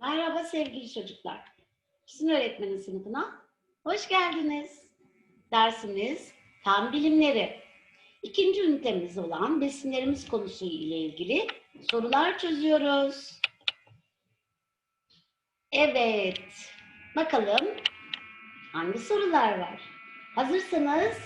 Merhaba sevgili çocuklar. Sizin öğretmenin sınıfına hoş geldiniz. Dersimiz fen bilimleri. İkinci ünitemiz olan besinlerimiz konusu ile ilgili sorular çözüyoruz. Evet, bakalım hangi sorular var? Hazırsanız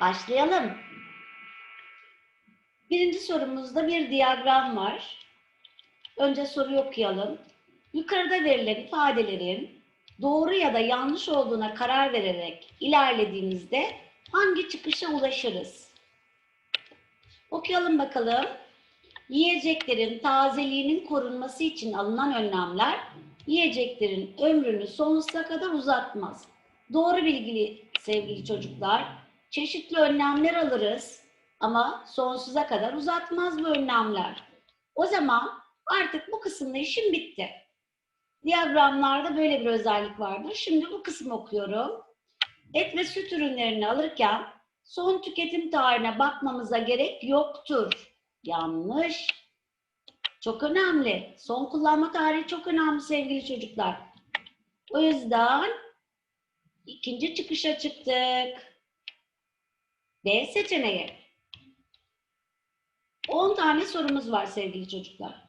başlayalım. Birinci sorumuzda bir diyagram var. Önce soruyu okuyalım. Yukarıda verilen ifadelerin doğru ya da yanlış olduğuna karar vererek ilerlediğimizde hangi çıkışa ulaşırız? Okuyalım bakalım. Yiyeceklerin tazeliğinin korunması için alınan önlemler yiyeceklerin ömrünü sonsuza kadar uzatmaz. Doğru bilgili sevgili çocuklar. Çeşitli önlemler alırız ama sonsuza kadar uzatmaz bu önlemler. O zaman artık bu kısımda işim bitti. Diyagramlarda böyle bir özellik vardır. Şimdi bu kısmı okuyorum. Et ve süt ürünlerini alırken son tüketim tarihine bakmamıza gerek yoktur. Yanlış. Çok önemli. Son kullanma tarihi çok önemli sevgili çocuklar. O yüzden ikinci çıkışa çıktık. B seçeneği. 10 tane sorumuz var sevgili çocuklar.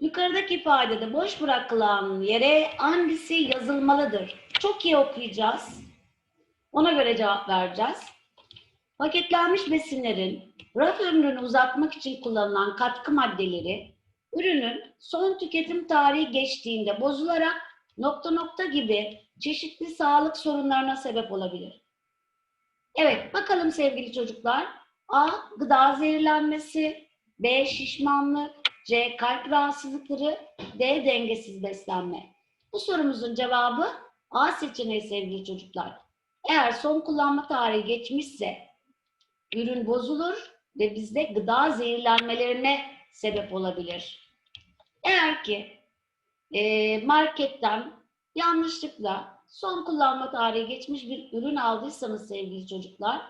Yukarıdaki ifadede boş bırakılan yere hangisi yazılmalıdır? Çok iyi okuyacağız. Ona göre cevap vereceğiz. Paketlenmiş besinlerin raf ömrünü uzatmak için kullanılan katkı maddeleri ürünün son tüketim tarihi geçtiğinde bozularak nokta nokta gibi çeşitli sağlık sorunlarına sebep olabilir. Evet, bakalım sevgili çocuklar. A. Gıda zehirlenmesi. B. Şişmanlık. C. Kalp rahatsızlıkları. D. Dengesiz beslenme. Bu sorumuzun cevabı A seçeneği sevgili çocuklar. Eğer son kullanma tarihi geçmişse ürün bozulur ve bizde gıda zehirlenmelerine sebep olabilir. Eğer ki e, marketten yanlışlıkla son kullanma tarihi geçmiş bir ürün aldıysanız sevgili çocuklar,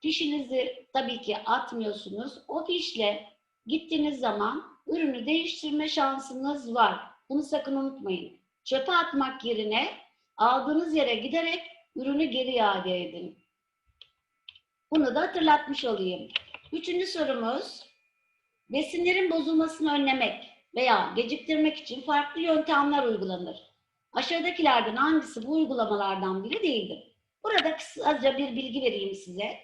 fişinizi tabii ki atmıyorsunuz. O fişle gittiğiniz zaman ürünü değiştirme şansınız var. Bunu sakın unutmayın. Çöpe atmak yerine aldığınız yere giderek ürünü geri iade edin. Bunu da hatırlatmış olayım. Üçüncü sorumuz, besinlerin bozulmasını önlemek veya geciktirmek için farklı yöntemler uygulanır. Aşağıdakilerden hangisi bu uygulamalardan biri değildir? Burada kısaca bir bilgi vereyim size.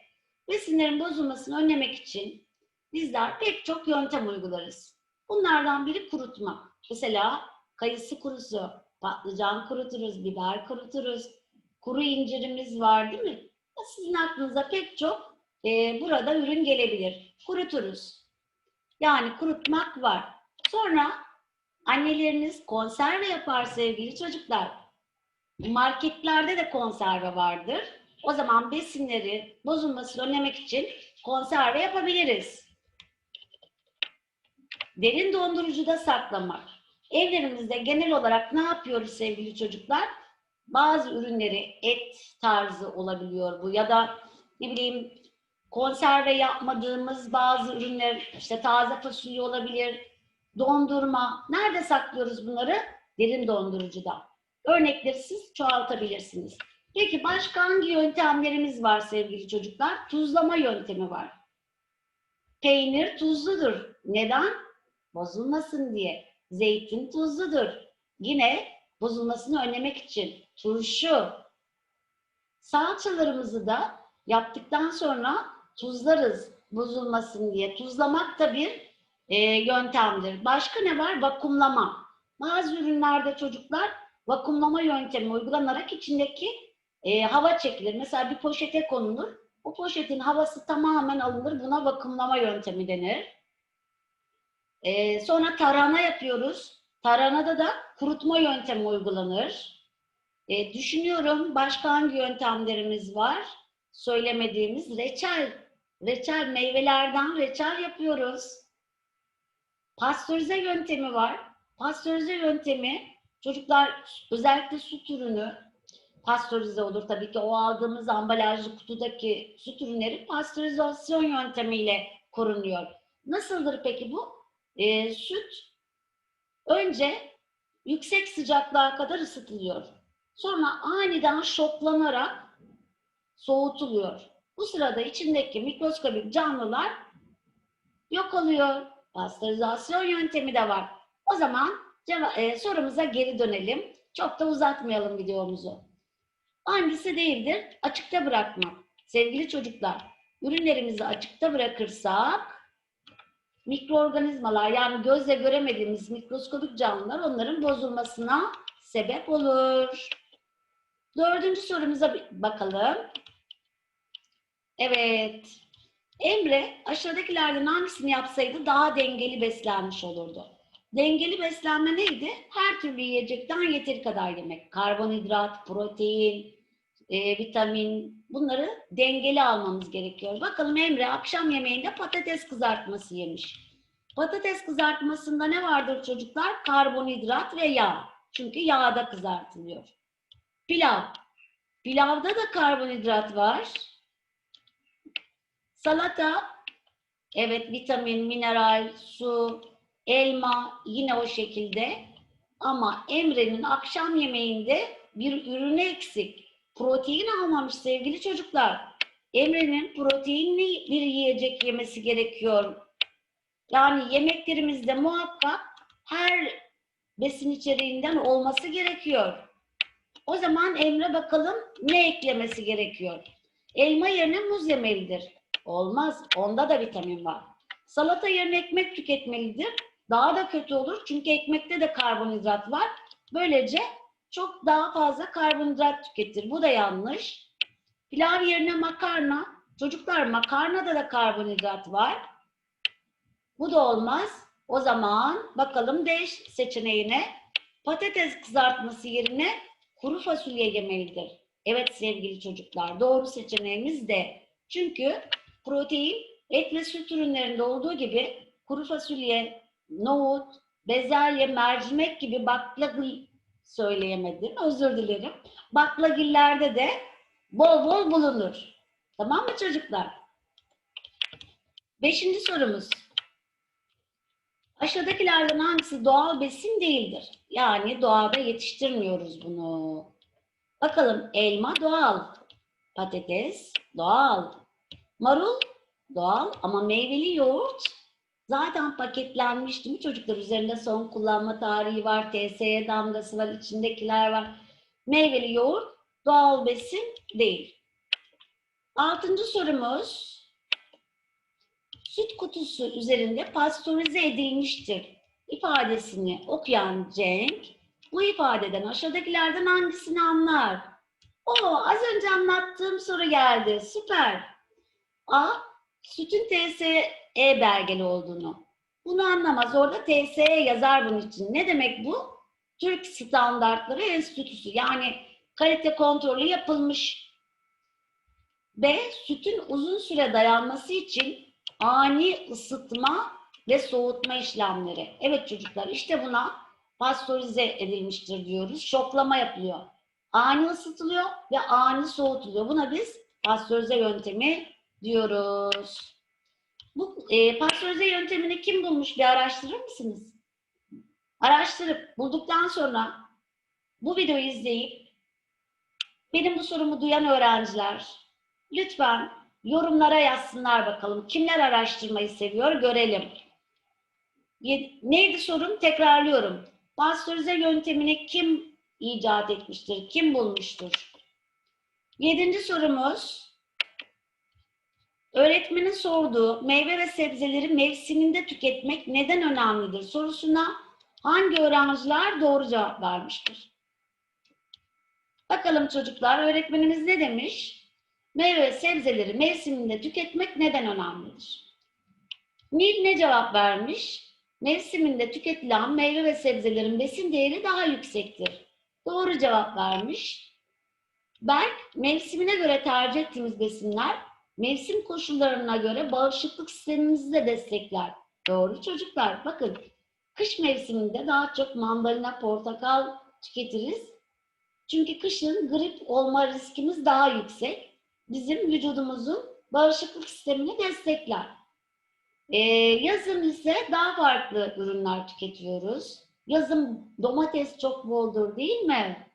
Besinlerin bozulmasını önlemek için bizler pek çok yöntem uygularız. Bunlardan biri kurutma. Mesela kayısı kurusu, patlıcan kuruturuz, biber kuruturuz, kuru incirimiz var değil mi? Sizin aklınıza pek çok e, burada ürün gelebilir. Kuruturuz. Yani kurutmak var. Sonra anneleriniz konserve yapar sevgili çocuklar. Marketlerde de konserve vardır. O zaman besinleri bozulmasını önlemek için konserve yapabiliriz. Derin dondurucuda saklamak. Evlerimizde genel olarak ne yapıyoruz sevgili çocuklar? Bazı ürünleri et tarzı olabiliyor bu ya da ne bileyim konserve yapmadığımız bazı ürünler işte taze fasulye olabilir, dondurma. Nerede saklıyoruz bunları? Derin dondurucuda. Örnekleri siz çoğaltabilirsiniz. Peki başka hangi yöntemlerimiz var sevgili çocuklar? Tuzlama yöntemi var. Peynir tuzludur. Neden? Bozulmasın diye. Zeytin tuzludur. Yine bozulmasını önlemek için. Turşu. Salçalarımızı da yaptıktan sonra tuzlarız bozulmasın diye. Tuzlamak da bir e, yöntemdir. Başka ne var? Vakumlama. Bazı ürünlerde çocuklar vakumlama yöntemi uygulanarak içindeki e, hava çekilir. Mesela bir poşete konulur. O poşetin havası tamamen alınır. Buna vakumlama yöntemi denir. E, sonra tarhana yapıyoruz. Tarhanada da kurutma yöntemi uygulanır. E, düşünüyorum başka hangi yöntemlerimiz var? Söylemediğimiz reçel. Reçel meyvelerden reçel yapıyoruz. Pastörize yöntemi var. Pastörize yöntemi çocuklar özellikle süt ürünü pastörize olur tabii ki o aldığımız ambalajlı kutudaki süt ürünleri pastörizasyon yöntemiyle korunuyor. Nasıldır peki bu? Ee, süt önce yüksek sıcaklığa kadar ısıtılıyor. Sonra aniden şoklanarak soğutuluyor. Bu sırada içindeki mikroskobik canlılar yok oluyor. Pastörizasyon yöntemi de var. O zaman e, sorumuza geri dönelim. Çok da uzatmayalım videomuzu. Hangisi değildir? Açıkta bırakmak. Sevgili çocuklar, ürünlerimizi açıkta bırakırsak mikroorganizmalar yani gözle göremediğimiz mikroskobik canlılar onların bozulmasına sebep olur. Dördüncü sorumuza bakalım. Evet. Emre aşağıdakilerden hangisini yapsaydı daha dengeli beslenmiş olurdu? Dengeli beslenme neydi? Her türlü yiyecekten yeteri kadar yemek. Karbonhidrat, protein, e, vitamin bunları dengeli almamız gerekiyor. Bakalım Emre akşam yemeğinde patates kızartması yemiş. Patates kızartmasında ne vardır çocuklar? Karbonhidrat ve yağ. Çünkü yağda kızartılıyor. Pilav. Pilavda da karbonhidrat var. Salata, evet vitamin, mineral, su, elma yine o şekilde. Ama Emre'nin akşam yemeğinde bir ürünü eksik. Protein almamış sevgili çocuklar. Emre'nin proteinli bir yiyecek yemesi gerekiyor. Yani yemeklerimizde muhakkak her besin içeriğinden olması gerekiyor. O zaman Emre bakalım ne eklemesi gerekiyor? Elma yerine muz yemelidir. Olmaz. Onda da vitamin var. Salata yerine ekmek tüketmelidir. Daha da kötü olur. Çünkü ekmekte de karbonhidrat var. Böylece çok daha fazla karbonhidrat tüketir. Bu da yanlış. Pilav yerine makarna. Çocuklar makarnada da karbonhidrat var. Bu da olmaz. O zaman bakalım D seçeneğine. Patates kızartması yerine kuru fasulye yemelidir. Evet sevgili çocuklar doğru seçeneğimiz de. Çünkü protein et ve süt ürünlerinde olduğu gibi kuru fasulye, nohut, bezelye, mercimek gibi baklagil söyleyemedim. Özür dilerim. Baklagillerde de bol bol bulunur. Tamam mı çocuklar? Beşinci sorumuz. Aşağıdakilerden hangisi doğal besin değildir? Yani doğada yetiştirmiyoruz bunu. Bakalım elma doğal, patates doğal, marul doğal ama meyveli yoğurt zaten paketlenmiş değil mi çocuklar? Üzerinde son kullanma tarihi var, TSE damgası var, içindekiler var. Meyveli yoğurt doğal besin değil. Altıncı sorumuz. Süt kutusu üzerinde pastörize edilmiştir ifadesini okuyan Cenk bu ifadeden aşağıdakilerden hangisini anlar? O az önce anlattığım soru geldi. Süper. A. Sütün TSE belgeli olduğunu. Bunu anlamaz. Orada TSE yazar bunun için. Ne demek bu? Türk Standartları Enstitüsü. Yani kalite kontrolü yapılmış. B. Sütün uzun süre dayanması için ani ısıtma ve soğutma işlemleri. Evet çocuklar işte buna pastörize edilmiştir diyoruz. Şoklama yapılıyor. Ani ısıtılıyor ve ani soğutuluyor. Buna biz pastörize yöntemi diyoruz. Bu e, pastörize yöntemini kim bulmuş bir araştırır mısınız? Araştırıp bulduktan sonra bu videoyu izleyip benim bu sorumu duyan öğrenciler lütfen yorumlara yazsınlar bakalım. Kimler araştırmayı seviyor görelim. Neydi sorum? Tekrarlıyorum. Pastörize yöntemini kim icat etmiştir? Kim bulmuştur? Yedinci sorumuz. Öğretmenin sorduğu meyve ve sebzeleri mevsiminde tüketmek neden önemlidir sorusuna hangi öğrenciler doğru cevap vermiştir? Bakalım çocuklar öğretmenimiz ne demiş? Meyve ve sebzeleri mevsiminde tüketmek neden önemlidir? Nil ne cevap vermiş? Mevsiminde tüketilen meyve ve sebzelerin besin değeri daha yüksektir. Doğru cevap vermiş. Berk, mevsimine göre tercih ettiğimiz besinler mevsim koşullarına göre bağışıklık sistemimizi de destekler. Doğru çocuklar. Bakın, kış mevsiminde daha çok mandalina, portakal tüketiriz. Çünkü kışın grip olma riskimiz daha yüksek. Bizim vücudumuzun bağışıklık sistemini destekler. Ee, yazın ise daha farklı ürünler tüketiyoruz. Yazın domates çok boldur değil mi?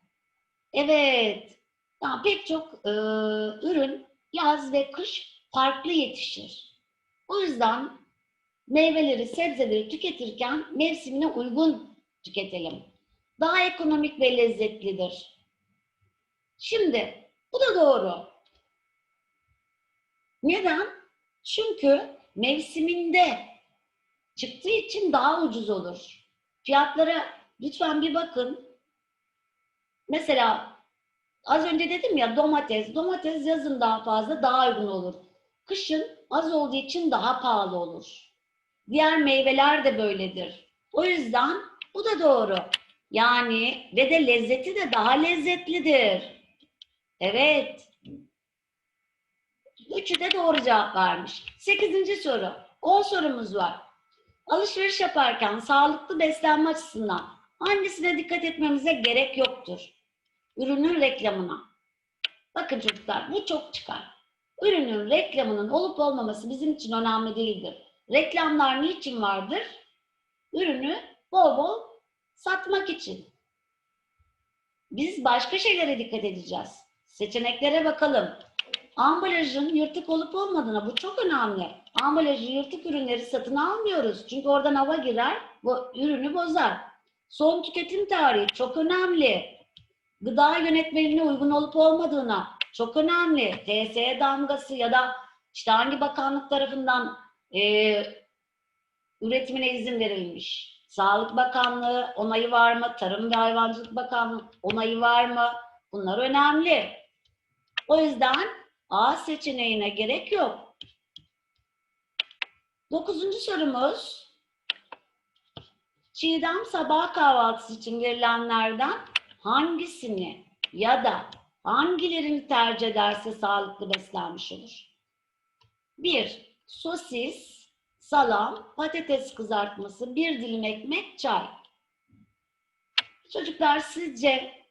Evet. Yani pek çok e, ürün yaz ve kış farklı yetişir. O yüzden meyveleri, sebzeleri tüketirken mevsimine uygun tüketelim. Daha ekonomik ve lezzetlidir. Şimdi bu da doğru. Neden? Çünkü mevsiminde çıktığı için daha ucuz olur. Fiyatlara lütfen bir bakın. Mesela az önce dedim ya domates. Domates yazın daha fazla, daha uygun olur. Kışın az olduğu için daha pahalı olur. Diğer meyveler de böyledir. O yüzden bu da doğru. Yani ve de lezzeti de daha lezzetlidir. Evet. Üçü de doğru cevap vermiş. Sekizinci soru. 10 sorumuz var. Alışveriş yaparken sağlıklı beslenme açısından hangisine dikkat etmemize gerek yoktur? Ürünün reklamına. Bakın çocuklar bu çok çıkar. Ürünün reklamının olup olmaması bizim için önemli değildir. Reklamlar niçin vardır? Ürünü bol bol satmak için. Biz başka şeylere dikkat edeceğiz. Seçeneklere bakalım. Ambalajın yırtık olup olmadığına bu çok önemli. Ambalajı yırtık ürünleri satın almıyoruz. Çünkü oradan hava girer, bu ürünü bozar. Son tüketim tarihi çok önemli. Gıda yönetmeliğine uygun olup olmadığına çok önemli. TSE damgası ya da işte hangi bakanlık tarafından e, üretimine izin verilmiş. Sağlık Bakanlığı onayı var mı? Tarım ve Hayvancılık Bakanlığı onayı var mı? Bunlar önemli. O yüzden A seçeneğine gerek yok. Dokuzuncu sorumuz. Çiğdem sabah kahvaltısı için verilenlerden hangisini ya da hangilerini tercih ederse sağlıklı beslenmiş olur? 1. Sosis, salam, patates kızartması, bir dilim ekmek, çay. Çocuklar sizce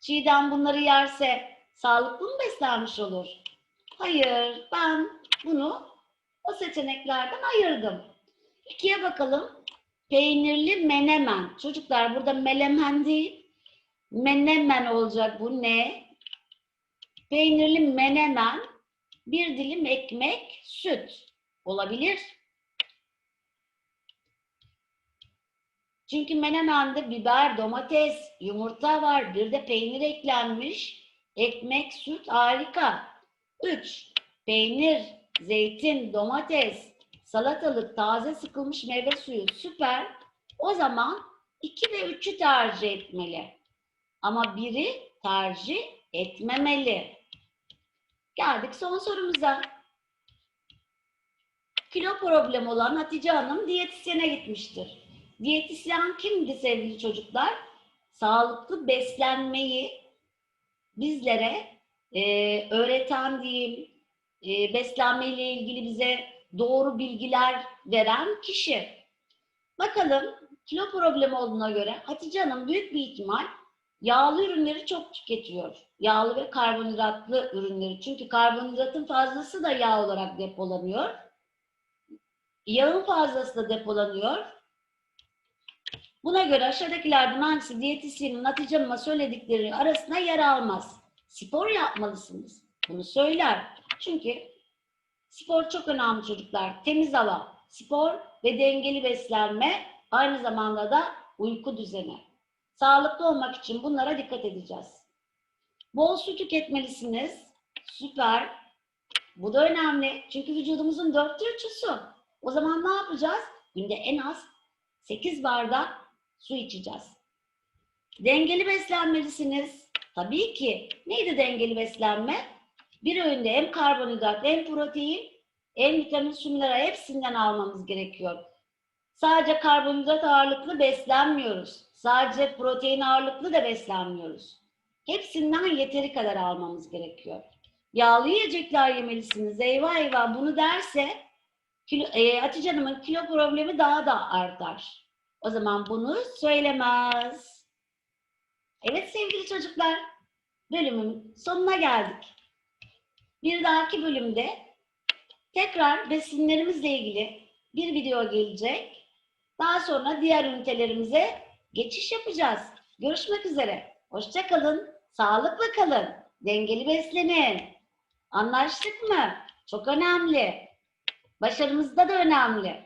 Çiğdem bunları yerse sağlıklı mı beslenmiş olur? Hayır, ben bunu o seçeneklerden ayırdım. İkiye bakalım. Peynirli menemen. Çocuklar burada melemen değil, menemen olacak bu ne? Peynirli menemen, bir dilim ekmek, süt olabilir. Çünkü menemende biber, domates, yumurta var. Bir de peynir eklenmiş. Ekmek, süt harika. 3. Peynir, zeytin, domates, salatalık, taze sıkılmış meyve suyu süper. O zaman 2 ve 3'ü tercih etmeli. Ama biri tercih etmemeli. Geldik son sorumuza. Kilo problemi olan Hatice Hanım diyetisyene gitmiştir. Diyetisyen kimdi sevgili çocuklar? Sağlıklı beslenmeyi bizlere e, öğreten diyeyim, e, beslenmeyle ilgili bize doğru bilgiler veren kişi. Bakalım kilo problemi olduğuna göre Hatice Hanım büyük bir ihtimal yağlı ürünleri çok tüketiyor. Yağlı ve karbonhidratlı ürünleri. Çünkü karbonhidratın fazlası da yağ olarak depolanıyor. Yağın fazlası da depolanıyor. Buna göre aşağıdakilerden hangisi diyetisyenin Hatice Hanım'a söyledikleri arasında yer almaz? Spor yapmalısınız. Bunu söyler. Çünkü spor çok önemli çocuklar. Temiz hava, spor ve dengeli beslenme aynı zamanda da uyku düzeni. Sağlıklı olmak için bunlara dikkat edeceğiz. Bol su tüketmelisiniz. Süper. Bu da önemli. Çünkü vücudumuzun dörtte üçü su. O zaman ne yapacağız? Günde en az 8 bardak su içeceğiz. Dengeli beslenmelisiniz. Tabii ki. Neydi dengeli beslenme? Bir öğünde hem karbonhidrat hem protein hem vitamin mineral hepsinden almamız gerekiyor. Sadece karbonhidrat ağırlıklı beslenmiyoruz. Sadece protein ağırlıklı da beslenmiyoruz. Hepsinden yeteri kadar almamız gerekiyor. Yağlı yiyecekler yemelisiniz. Eyvah eyvah bunu derse kilo, e, Hatice Hanım'ın kilo problemi daha da artar. O zaman bunu söylemez. Evet sevgili çocuklar, bölümün sonuna geldik. Bir dahaki bölümde tekrar besinlerimizle ilgili bir video gelecek. Daha sonra diğer ünitelerimize geçiş yapacağız. Görüşmek üzere. Hoşça kalın. Sağlıkla kalın. Dengeli beslenin. Anlaştık mı? Çok önemli. Başarımızda da önemli.